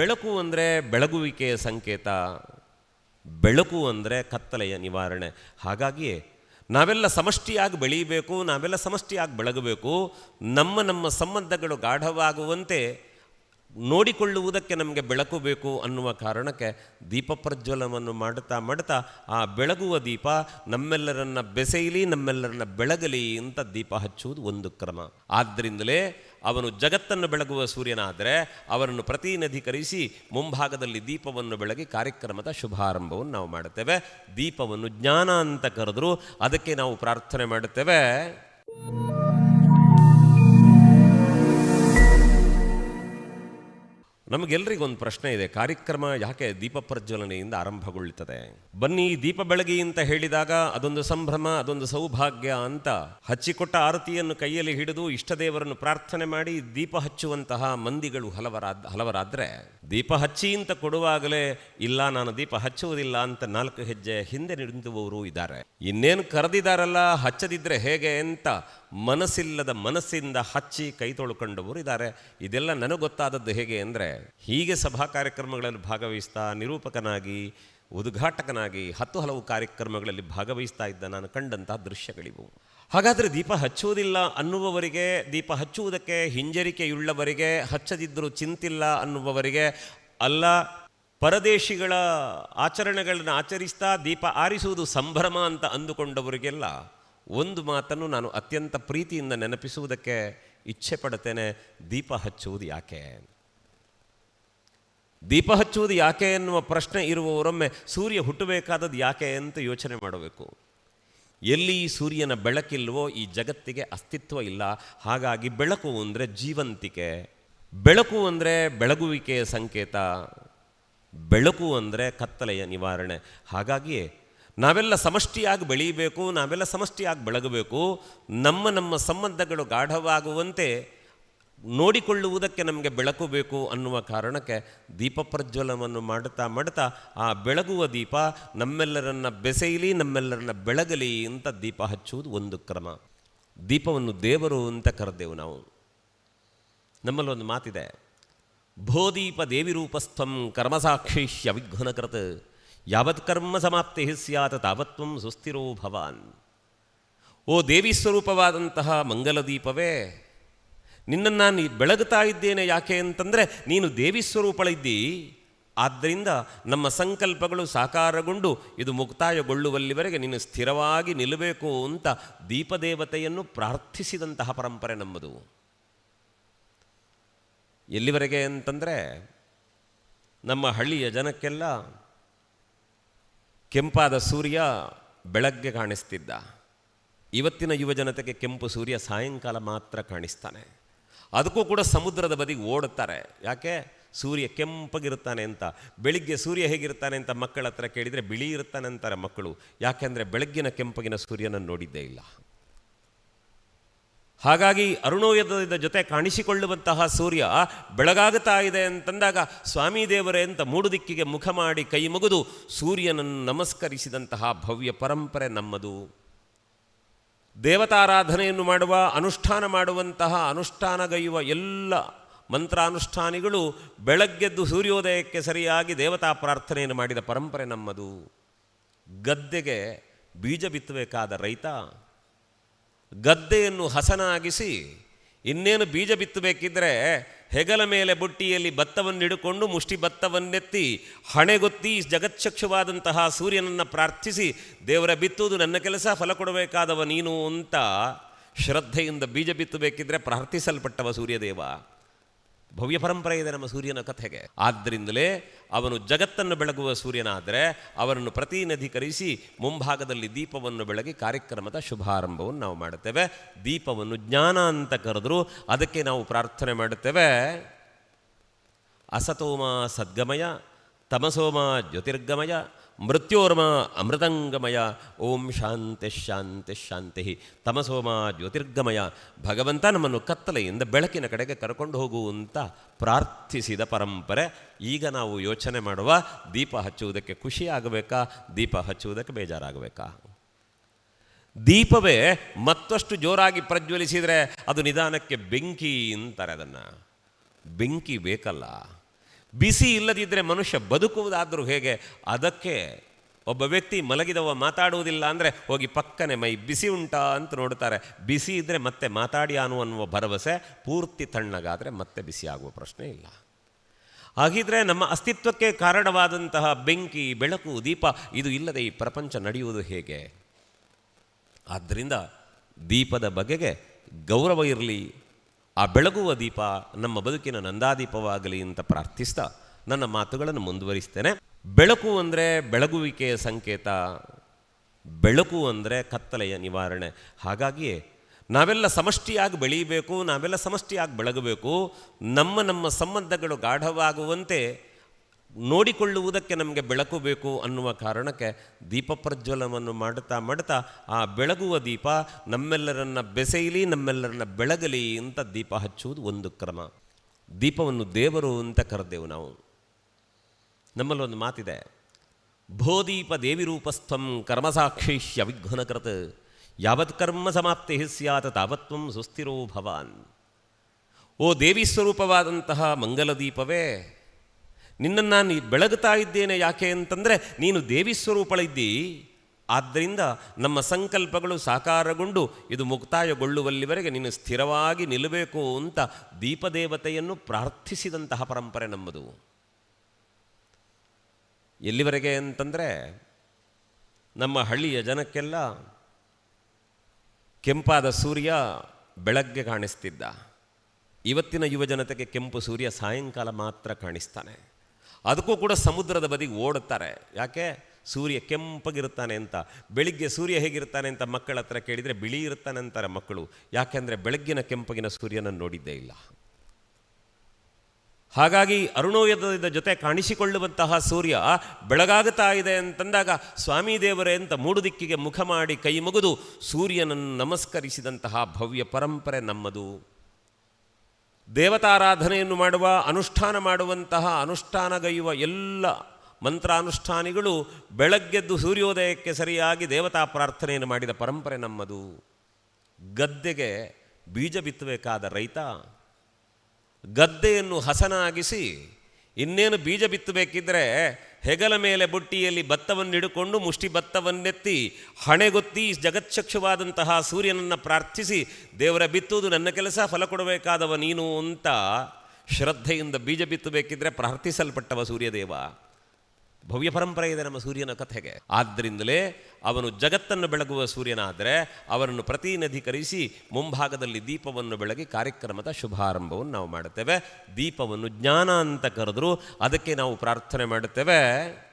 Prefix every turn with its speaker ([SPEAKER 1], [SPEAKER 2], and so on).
[SPEAKER 1] ಬೆಳಕು ಅಂದರೆ ಬೆಳಗುವಿಕೆಯ ಸಂಕೇತ, ಬೆಳಕು ಅಂದರೆ ಕತ್ತಲೆಯ ನಿವಾರಣೆ. ಹಾಗಾಗಿ ನಾವೆಲ್ಲ ಸಮಷ್ಟಿಯಾಗಿ ಬೆಳೀಬೇಕು, ನಾವೆಲ್ಲ ಸಮಷ್ಟಿಯಾಗಿ ಬೆಳಗಬೇಕು, ನಮ್ಮ ನಮ್ಮ ಸಂಬಂಧಗಳು ಗಾಢವಾಗುವಂತೆ ನೋಡಿಕೊಳ್ಳುವುದಕ್ಕೆ ನಮಗೆ ಬೆಳಕು ಬೇಕು ಅನ್ನುವ ಕಾರಣಕ್ಕೆ ದೀಪ ಪ್ರಜ್ವಲವನ್ನು ಮಾಡುತ್ತಾ ಮಾಡುತ್ತಾ ಆ ಬೆಳಗುವ ದೀಪ ನಮ್ಮೆಲ್ಲರನ್ನ ಬೆಸೆಯಲಿ, ನಮ್ಮೆಲ್ಲರನ್ನ ಬೆಳಗಲಿ ಅಂತ ದೀಪ ಹಚ್ಚುವುದು ಒಂದು ಕ್ರಮ. ಆದ್ದರಿಂದಲೇ ಅವನು ಜಗತ್ತನ್ನು ಬೆಳಗುವ ಸೂರ್ಯನಾದರೆ ಅವರನ್ನು ಪ್ರತಿನಿಧಿಕರಿಸಿ ಮುಂಭಾಗದಲ್ಲಿ ದೀಪವನ್ನು ಬೆಳಗಿ ಕಾರ್ಯಕ್ರಮದ ಶುಭಾರಂಭವನ್ನು ನಾವು ಮಾಡುತ್ತೇವೆ. ದೀಪವನ್ನು ಜ್ಞಾನ ಅಂತ ಕರೆದ್ರು. ಅದಕ್ಕೆ ನಾವು ಪ್ರಾರ್ಥನೆ ಮಾಡುತ್ತೇವೆ. ನಮಗೆಲ್ಲರಿಗೊಂದು ಪ್ರಶ್ನೆ ಇದೆ. ಕಾರ್ಯಕ್ರಮ ಯಾಕೆ ದೀಪ ಪ್ರಜ್ವಲನೆಯಿಂದ ಆರಂಭಗೊಳ್ಳುತ್ತದೆ? ಬನ್ನಿ ದೀಪ ಬೆಳಗಿ ಅಂತ ಹೇಳಿದಾಗ ಅದೊಂದು ಸಂಭ್ರಮ, ಅದೊಂದು ಸೌಭಾಗ್ಯ ಅಂತ ಹಚ್ಚಿಕೊಟ್ಟ ಆರತಿಯನ್ನು ಕೈಯಲ್ಲಿ ಹಿಡಿದು ಇಷ್ಟದೇವರನ್ನು ಪ್ರಾರ್ಥನೆ ಮಾಡಿ ದೀಪ ಹಚ್ಚುವಂತಹ ಮಂದಿಗಳು ಹಲವರಾದ, ಹಲವರಾದ್ರೆ, ದೀಪ ಹಚ್ಚಿ ಅಂತ ಕೊಡುವಾಗಲೇ ಇಲ್ಲ, ನಾನು ದೀಪ ಹಚ್ಚುವುದಿಲ್ಲ ಅಂತ ನಾಲ್ಕು ಹೆಜ್ಜೆ ಹಿಂದೆ ನಿಂತುವವರು ಇದ್ದಾರೆ. ಇನ್ನೇನು ಕರೆದಿದಾರಲ್ಲ, ಹಚ್ಚದಿದ್ರೆ ಹೇಗೆ ಅಂತ ಮನಸ್ಸಿಲ್ಲದ ಮನಸ್ಸಿಂದ ಹಚ್ಚಿ ಕೈ ತೊಳ್ಕೊಂಡವರು ಇದ್ದಾರೆ. ಇದೆಲ್ಲ ನನಗೆ ಗೊತ್ತಾದದ್ದು ಹೇಗೆ ಅಂದರೆ, ಹೀಗೆ ಸಭಾ ಕಾರ್ಯಕ್ರಮಗಳಲ್ಲಿ ಭಾಗವಹಿಸ್ತಾ, ನಿರೂಪಕನಾಗಿ, ಉದ್ಘಾಟಕನಾಗಿ ಹತ್ತು ಹಲವು ಕಾರ್ಯಕ್ರಮಗಳಲ್ಲಿ ಭಾಗವಹಿಸ್ತಾ ಇದ್ದ ನಾನು ಕಂಡಂತಹ ದೃಶ್ಯಗಳಿವು. ಹಾಗಾದರೆ ದೀಪ ಹಚ್ಚುವುದಿಲ್ಲ ಅನ್ನುವವರಿಗೆ, ದೀಪ ಹಚ್ಚುವುದಕ್ಕೆ ಹಿಂಜರಿಕೆಯುಳ್ಳವರಿಗೆ, ಹಚ್ಚದಿದ್ದರೂ ಚಿಂತಿಲ್ಲ ಅನ್ನುವವರಿಗೆ ಅಲ್ಲ, ಪರದೇಶಿಗಳ ಆಚರಣೆಗಳನ್ನು ಆಚರಿಸ್ತಾ ದೀಪ ಆರಿಸುವುದು ಸಂಭ್ರಮ ಅಂತ ಅಂದುಕೊಂಡವರಿಗೆಲ್ಲ ಒಂದು ಮಾತನ್ನು ನಾನು ಅತ್ಯಂತ ಪ್ರೀತಿಯಿಂದ ನೆನಪಿಸುವುದಕ್ಕೆ ಇಚ್ಛೆ ಪಡುತ್ತೇನೆ ದೀಪ ಹಚ್ಚುವುದು ಯಾಕೆ? ದೀಪ ಹಚ್ಚುವುದು ಯಾಕೆ ಎನ್ನುವ ಪ್ರಶ್ನೆ ಇರುವವರೊಮ್ಮೆ ಸೂರ್ಯ ಹುಟ್ಟಬೇಕಾದದ್ದು ಯಾಕೆ ಅಂತ ಯೋಚನೆ ಮಾಡಬೇಕು. ಎಲ್ಲಿ ಈ ಸೂರ್ಯನ ಬೆಳಕಿಲ್ವೋ ಈ ಜಗತ್ತಿಗೆ ಅಸ್ತಿತ್ವ ಇಲ್ಲ. ಹಾಗಾಗಿ ಬೆಳಕು ಅಂದರೆ ಜೀವಂತಿಕೆ. ಬೆಳಕು ಅಂದರೆ ಬೆಳಗುವಿಕೆಯ ಸಂಕೇತ. ಬೆಳಕು ಅಂದರೆ ಕತ್ತಲೆಯ ನಿವಾರಣೆ. ಹಾಗಾಗಿ ನಾವೆಲ್ಲ ಸಮಷ್ಟಿಯಾಗಿ ಬೆಳೀಬೇಕು ನಾವೆಲ್ಲ ಸಮಷ್ಟಿಯಾಗಿ ಬೆಳಗಬೇಕು, ನಮ್ಮ ನಮ್ಮ ಸಂಬಂಧಗಳು ಗಾಢವಾಗುವಂತೆ ನೋಡಿಕೊಳ್ಳುವುದಕ್ಕೆ ನಮಗೆ ಬೆಳಕು ಬೇಕು ಅನ್ನುವ ಕಾರಣಕ್ಕೆ ದೀಪ ಪ್ರಜ್ವಲವನ್ನು ಮಾಡುತ್ತಾ ಮಾಡುತ್ತಾ ಆ ಬೆಳಗುವ ದೀಪ ನಮ್ಮೆಲ್ಲರನ್ನ ಬೆಸೆಯಲಿ, ನಮ್ಮೆಲ್ಲರನ್ನ ಬೆಳಗಲಿ ಅಂತ ದೀಪ ಹಚ್ಚುವುದು ಒಂದು ಕ್ರಮ. ದೀಪವನ್ನು ದೇವರು ಅಂತ ಕರೆದೆವು ನಾವು. ನಮ್ಮಲ್ಲೊಂದು ಮಾತಿದೆ, ಭೋದೀಪ ದೇವಿ ರೂಪಸ್ಥಂ ಕರ್ಮಸಾಕ್ಷಿಷ್ಯ ವಿಘ್ನಕೃತ್. ಯಾವತ್ ಕರ್ಮ ಸಮಾಪ್ತಿ ಸ್ಯಾತ್ ತಾವತ್ವ ಸುಸ್ಥಿರೋ ಭವಾನ್. ಓ ದೇವಿ ಸ್ವರೂಪವಾದಂತಹ ಮಂಗಲದೀಪವೇ, ನಿನ್ನನ್ನು ನಾನು ಬೆಳಗುತ್ತಾ ಇದ್ದೇನೆ ಯಾಕೆ ಅಂತಂದರೆ ನೀನು ದೇವಿ ಸ್ವರೂಪಳಿದ್ದೀ ಆದ್ದರಿಂದ ನಮ್ಮ ಸಂಕಲ್ಪಗಳು ಸಾಕಾರಗೊಂಡು ಇದು ಮುಕ್ತಾಯಗೊಳ್ಳುವಲ್ಲಿವರೆಗೆ ನೀನು ಸ್ಥಿರವಾಗಿ ನಿಲ್ಲಬೇಕು ಅಂತ ದೀಪದೇವತೆಯನ್ನು ಪ್ರಾರ್ಥಿಸಿದಂತಹ ಪರಂಪರೆ ನಮ್ಮದು. ಎಲ್ಲಿವರೆಗೆ ಅಂತಂದರೆ ನಮ್ಮ ಹಳ್ಳಿಯ ಜನಕ್ಕೆಲ್ಲ ಕೆಂಪಾದ ಸೂರ್ಯ ಬೆಳಗ್ಗೆ ಕಾಣಿಸ್ತಿದ್ದ. ಇವತ್ತಿನ ಯುವ ಜನತೆಗೆ ಕೆಂಪು ಸೂರ್ಯ ಸಾಯಂಕಾಲ ಮಾತ್ರ ಕಾಣಿಸ್ತಾನೆ. ಅದಕ್ಕೂ ಕೂಡ ಸಮುದ್ರದ ಬದಿಗೆ ಓಡುತ್ತಾರೆ. ಯಾಕೆ? ಸೂರ್ಯ ಕೆಂಪಗಿರುತ್ತಾನೆ ಅಂತ. ಬೆಳಿಗ್ಗೆ ಸೂರ್ಯ ಹೇಗಿರ್ತಾನೆ ಅಂತ ಮಕ್ಕಳ ಹತ್ರ ಕೇಳಿದರೆ ಬಿಳಿ ಇರುತ್ತಾನೆ ಅಂತಾರೆ ಮಕ್ಕಳು. ಯಾಕೆಂದರೆ ಬೆಳಗ್ಗಿನ ಕೆಂಪಗಿನ ಸೂರ್ಯನನ್ನು ನೋಡಿದ್ದೇ ಇಲ್ಲ. ಹಾಗಾಗಿ ಅರುಣೋದಯದ ಜೊತೆ ಕಾಣಿಸಿಕೊಳ್ಳುವಂತಹ ಸೂರ್ಯ ಬೆಳಗಾಗುತ್ತಾ ಇದೆ ಅಂತಂದಾಗ ಸ್ವಾಮಿ ದೇವರೇ ಅಂತ ಮೂಡು ದಿಕ್ಕಿಗೆ ಮುಖ ಮಾಡಿ ಕೈ ಮುಗಿದು ಸೂರ್ಯನನ್ನು ನಮಸ್ಕರಿಸಿದಂತಹ ಭವ್ಯ ಪರಂಪರೆ ನಮ್ಮದು. ದೇವತಾರಾಧನೆಯನ್ನು ಮಾಡುವ, ಅನುಷ್ಠಾನ ಮಾಡುವಂತಹ ಅನುಷ್ಠಾನಗೈಯುವ ಎಲ್ಲ ಮಂತ್ರಾನುಷ್ಠಾನಿಗಳು ಬೆಳಗ್ಗೆದ್ದು ಸೂರ್ಯೋದಯಕ್ಕೆ ಸರಿಯಾಗಿ ದೇವತಾ ಪ್ರಾರ್ಥನೆಯನ್ನು ಮಾಡಿದ ಪರಂಪರೆ ನಮ್ಮದು. ಗದ್ದೆಗೆ ಬೀಜ ಬಿತ್ತಬೇಕಾದ ರೈತ ಗದ್ದೆಯನ್ನು ಹಸನಾಗಿಸಿ, ಇನ್ನೇನು ಬೀಜ ಬಿತ್ತಬೇಕಿದ್ರೆ ಹೆಗಲ ಮೇಲೆ ಬುಟ್ಟಿಯಲ್ಲಿ ಭತ್ತವನ್ನು ಹಿಡ್ಕೊಂಡು ಮುಷ್ಟಿ ಭತ್ತವನ್ನೆತ್ತಿ ಹಣೆಗೊತ್ತಿ ಜಗಚ್ಚಕ್ಷವಾದಂತಹ ಸೂರ್ಯನನ್ನು ಪ್ರಾರ್ಥಿಸಿ, ದೇವರ ಬಿತ್ತುವುದು ನನ್ನ ಕೆಲಸ, ಫಲ ಕೊಡಬೇಕಾದವ ನೀನು ಅಂತ ಶ್ರದ್ಧೆಯಿಂದ ಬೀಜ ಬಿತ್ತಬೇಕಿದ್ರೆ ಪ್ರಾರ್ಥಿಸಲ್ಪಟ್ಟವ ಸೂರ್ಯದೇವ. ಭವ್ಯ ಪರಂಪರೆ ಇದೆ ನಮ್ಮ ಸೂರ್ಯನ ಕಥೆಗೆ. ಆದ್ದರಿಂದಲೇ ಅವನು ಜಗತ್ತನ್ನು ಬೆಳಗುವ ಸೂರ್ಯನಾದರೆ ಅವರನ್ನು ಪ್ರತಿನಿಧೀಕರಿಸಿ ಮುಂಭಾಗದಲ್ಲಿ ದೀಪವನ್ನು ಬೆಳಗಿ ಕಾರ್ಯಕ್ರಮದ ಶುಭಾರಂಭವನ್ನು ನಾವು ಮಾಡುತ್ತೇವೆ. ದೀಪವನ್ನು ಜ್ಞಾನ ಅಂತ ಕರೆದ್ರು. ಅದಕ್ಕೆ ನಾವು ಪ್ರಾರ್ಥನೆ ಮಾಡುತ್ತೇವೆ. ಅಸತೋಮ ಸದ್ಗಮಯ, ತಮಸೋಮ ಜ್ಯೋತಿರ್ಗಮಯ ಮೃತ್ಯೋರ್ಮ ಅಮೃತಂಗಮಯ, ಓಂ ಶಾಂತಿ ಶಾಂತಿ ಶಾಂತಿ ತಮಸೋಮ ಜ್ಯೋತಿರ್ಗಮಯ, ಭಗವಂತ ನಮ್ಮನ್ನು ಕತ್ತಲೆಯಿಂದ ಬೆಳಕಿನ ಕಡೆಗೆ ಕರ್ಕೊಂಡು ಹೋಗುವಂತ ಪ್ರಾರ್ಥಿಸಿದ ಪರಂಪರೆ. ಈಗ ನಾವು ಯೋಚನೆ ಮಾಡುವ, ದೀಪ ಹಚ್ಚುವುದಕ್ಕೆ ಖುಷಿಯಾಗಬೇಕಾ ದೀಪ ಹಚ್ಚುವುದಕ್ಕೆ ಬೇಜಾರಾಗಬೇಕಾ? ದೀಪವೇ ಮತ್ತಷ್ಟು ಜೋರಾಗಿ ಪ್ರಜ್ವಲಿಸಿದರೆ ಅದು ನಿಧಾನಕ್ಕೆ ಬೆಂಕಿ ಅಂತಾರೆ ಅದನ್ನು. ಬೆಂಕಿ ಬೇಕಲ್ಲ. ಬಿಸಿ ಇಲ್ಲದಿದ್ದರೆ ಮನುಷ್ಯ ಬದುಕುವುದಾದರೂ ಹೇಗೆ? ಅದಕ್ಕೆ ಒಬ್ಬ ವ್ಯಕ್ತಿ ಮಲಗಿದವ ಮಾತಾಡುವುದಿಲ್ಲ ಅಂದರೆ ಹೋಗಿ ಪಕ್ಕನೆ ಮೈ ಬಿಸಿ ಉಂಟಾ ಅಂತ ನೋಡ್ತಾರೆ. ಬಿಸಿ ಇದ್ದರೆ ಮತ್ತೆ ಮಾತಾಡಿ ಅನ್ನುವ ಅನ್ನುವ ಭರವಸೆ ಪೂರ್ತಿ ತಣ್ಣಗಾದರೆ ಮತ್ತೆ ಬಿಸಿ ಆಗುವ ಪ್ರಶ್ನೆ ಇಲ್ಲ. ಹಾಗಿದ್ರೆ ನಮ್ಮ ಅಸ್ತಿತ್ವಕ್ಕೆ ಕಾರಣವಾದಂತಹ ಬೆಂಕಿ, ಬೆಳಕು, ದೀಪ ಇದು ಇಲ್ಲದೆ ಈ ಪ್ರಪಂಚ ನಡೆಯುವುದು ಹೇಗೆ? ಆದ್ದರಿಂದ ದೀಪದ ಬಗೆಗೆ ಗೌರವ ಇರಲಿ ಆ ಬೆಳಗುವ ದೀಪ ನಮ್ಮ ಬದುಕಿನ ನಂದಾದೀಪವಾಗಲಿ ಅಂತ ಪ್ರಾರ್ಥಿಸ್ತಾ ನನ್ನ ಮಾತುಗಳನ್ನು ಮುಂದುವರಿಸ್ತೇನೆ. ಬೆಳಕು ಅಂದರೆ ಬೆಳಗುವಿಕೆಯ ಸಂಕೇತ, ಬೆಳಕು ಅಂದರೆ ಕತ್ತಲೆಯ ನಿವಾರಣೆ. ಹಾಗಾಗಿಯೇ ನಾವೆಲ್ಲ ಸಮಷ್ಟಿಯಾಗಿ ಬೆಳೀಬೇಕು, ನಾವೆಲ್ಲ ಸಮಷ್ಟಿಯಾಗಿ ಬೆಳಗಬೇಕು, ನಮ್ಮ ನಮ್ಮ ಸಂಬಂಧಗಳು ಗಾಢವಾಗುವಂತೆ ನೋಡಿಕೊಳ್ಳುವುದಕ್ಕೆ ನಮಗೆ ಬೆಳಕು ಬೇಕು ಅನ್ನುವ ಕಾರಣಕ್ಕೆ ದೀಪ ಪ್ರಜ್ವಲವನ್ನು ಮಾಡುತ್ತಾ ಮಾಡುತ್ತಾ ಆ ಬೆಳಗುವ ದೀಪ ನಮ್ಮೆಲ್ಲರನ್ನ ಬೆಸೆಯಲಿ, ನಮ್ಮೆಲ್ಲರನ್ನ ಬೆಳಗಲಿ ಅಂತ ದೀಪ ಹಚ್ಚುವುದು ಒಂದು ಕ್ರಮ. ದೀಪವನ್ನು ದೇವರು ಅಂತ ಕರೆದೆವು ನಾವು. ನಮ್ಮಲ್ಲೊಂದು ಮಾತಿದೆ. ಭೋದೀಪ ದೇವಿ ದೇವಿರೂಪಸ್ಥಂ ಕರ್ಮಸಾಕ್ಷಿಷ್ಯ ವಿಘ್ನಕೃತ್ ಯಾವತ್ ಕರ್ಮ ಸಮಾಪ್ತಿ ಸ್ಯಾತ್, ತಾವತ್ವ ಸುಸ್ಥಿರೋ ಭವಾನ್. ಓ ದೇವಿ ಸ್ವರೂಪವಾದಂತಹ ಮಂಗಲ ದೀಪವೇ ನಿನ್ನನ್ನು ನಾನು ಬೆಳಗುತ್ತಾ ಇದ್ದೇನೆ ಯಾಕೆ ಅಂತಂದರೆ ನೀನು ದೇವಿ ಸ್ವರೂಪಳಿದ್ದೀ ಆದ್ದರಿಂದ ನಮ್ಮ ಸಂಕಲ್ಪಗಳು ಸಾಕಾರಗೊಂಡು ಇದು ಮುಕ್ತಾಯಗೊಳ್ಳುವಲ್ಲಿವರೆಗೆ ನೀನು ಸ್ಥಿರವಾಗಿ ನಿಲ್ಲಬೇಕು ಅಂತ ದೀಪದೇವತೆಯನ್ನು ಪ್ರಾರ್ಥಿಸಿದಂತಹ ಪರಂಪರೆ ನಮ್ಮದು. ಎಲ್ಲಿವರೆಗೆ ಅಂತಂದರೆ ನಮ್ಮ ಹಳ್ಳಿಯ ಜನಕ್ಕೆಲ್ಲ ಕೆಂಪಾದ ಸೂರ್ಯ ಬೆಳಗ್ಗೆ ಕಾಣಿಸ್ತಿದ್ದ. ಇವತ್ತಿನ ಯುವ ಜನತೆಗೆ ಕೆಂಪು ಸೂರ್ಯ ಸಾಯಂಕಾಲ ಮಾತ್ರ ಕಾಣಿಸ್ತಾನೆ. ಅದಕ್ಕೂ ಕೂಡ ಸಮುದ್ರದ ಬದಿಗೆ ಓಡುತ್ತಾರೆ. ಯಾಕೆ? ಸೂರ್ಯ ಕೆಂಪಗಿರುತ್ತಾನೆ ಅಂತ. ಬೆಳಿಗ್ಗೆ ಸೂರ್ಯ ಹೇಗಿರ್ತಾನೆ ಅಂತ ಮಕ್ಕಳ ಹತ್ರ ಕೇಳಿದರೆ ಬಿಳಿ ಇರ್ತಾನೆ ಅಂತಾರೆ ಮಕ್ಕಳು. ಯಾಕೆಂದರೆ ಬೆಳಗ್ಗಿನ ಕೆಂಪಗಿನ ಸೂರ್ಯನನ್ನು ನೋಡಿದ್ದೇ ಇಲ್ಲ. ಹಾಗಾಗಿ ಅರುಣೋದಯದ ಜೊತೆ ಕಾಣಿಸಿಕೊಳ್ಳುವಂತಹ ಸೂರ್ಯ ಬೆಳಗಾಗುತ್ತಾ ಇದೆ ಅಂತಂದಾಗ ಸ್ವಾಮಿ ದೇವರೇ ಅಂತ ಮೂಡು ದಿಕ್ಕಿಗೆ ಮುಖ ಮಾಡಿ ಕೈ ಮುಗಿದು ಸೂರ್ಯನನ್ನು ನಮಸ್ಕರಿಸಿದಂತಹ ಭವ್ಯ ಪರಂಪರೆ ನಮ್ಮದು. ದೇವತಾರಾಧನೆಯನ್ನು ಮಾಡುವ, ಅನುಷ್ಠಾನ ಮಾಡುವಂತಹ, ಅನುಷ್ಠಾನಗೈಯುವ ಎಲ್ಲ ಮಂತ್ರಾನುಷ್ಠಾನಿಗಳು ಬೆಳಗ್ಗೆದ್ದು ಸೂರ್ಯೋದಯಕ್ಕೆ ಸರಿಯಾಗಿ ದೇವತಾ ಪ್ರಾರ್ಥನೆಯನ್ನು ಮಾಡಿದ ಪರಂಪರೆ ನಮ್ಮದು. ಗದ್ದೆಗೆ ಬೀಜ ಬಿತ್ತಬೇಕಾದ ರೈತ ಗದ್ದೆಯನ್ನು ಹಸನಾಗಿಸಿ ಇನ್ನೇನು ಬೀಜ ಬಿತ್ತಬೇಕಿದ್ರೆ ಹೆಗಲ ಮೇಲೆ ಬುಟ್ಟಿಯಲ್ಲಿ ಭತ್ತವನ್ನು ಹಿಡುಕೊಂಡು ಮುಷ್ಟಿ ಭತ್ತವನ್ನೆತ್ತಿ ಹಣೆಗೊತ್ತಿ ಜಗಚ್ಚಕ್ಷವಾದಂತಹ ಸೂರ್ಯನನ್ನು ಪ್ರಾರ್ಥಿಸಿ, ದೇವರ ಬಿತ್ತುವುದು ನನ್ನ ಕೆಲಸ, ಫಲ ಕೊಡಬೇಕಾದವ ನೀನು ಅಂತ ಶ್ರದ್ಧೆಯಿಂದ ಬೀಜ ಬಿತ್ತಬೇಕಿದ್ರೆ ಪ್ರಾರ್ಥಿಸಲ್ಪಟ್ಟವ ಸೂರ್ಯದೇವ. ಭವ್ಯ ಪರಂಪರೆ ಇದೆ ನಮ್ಮ ಸೂರ್ಯನ ಕಥೆಗೆ. ಆದ್ದರಿಂದಲೇ ಅವನು ಜಗತ್ತನ್ನು ಬೆಳಗುವ ಸೂರ್ಯನಾದರೆ ಅವರನ್ನು ಪ್ರತಿನಿಧೀಕರಿಸಿ ಮುಂಭಾಗದಲ್ಲಿ ದೀಪವನ್ನು ಬೆಳಗಿ ಕಾರ್ಯಕ್ರಮದ ಶುಭಾರಂಭವನ್ನು ನಾವು ಮಾಡುತ್ತೇವೆ. ದೀಪವನ್ನು ಜ್ಞಾನ ಅಂತ ಕರೆದ್ರು ಅದಕ್ಕೆ ನಾವು ಪ್ರಾರ್ಥನೆ ಮಾಡುತ್ತೇವೆ.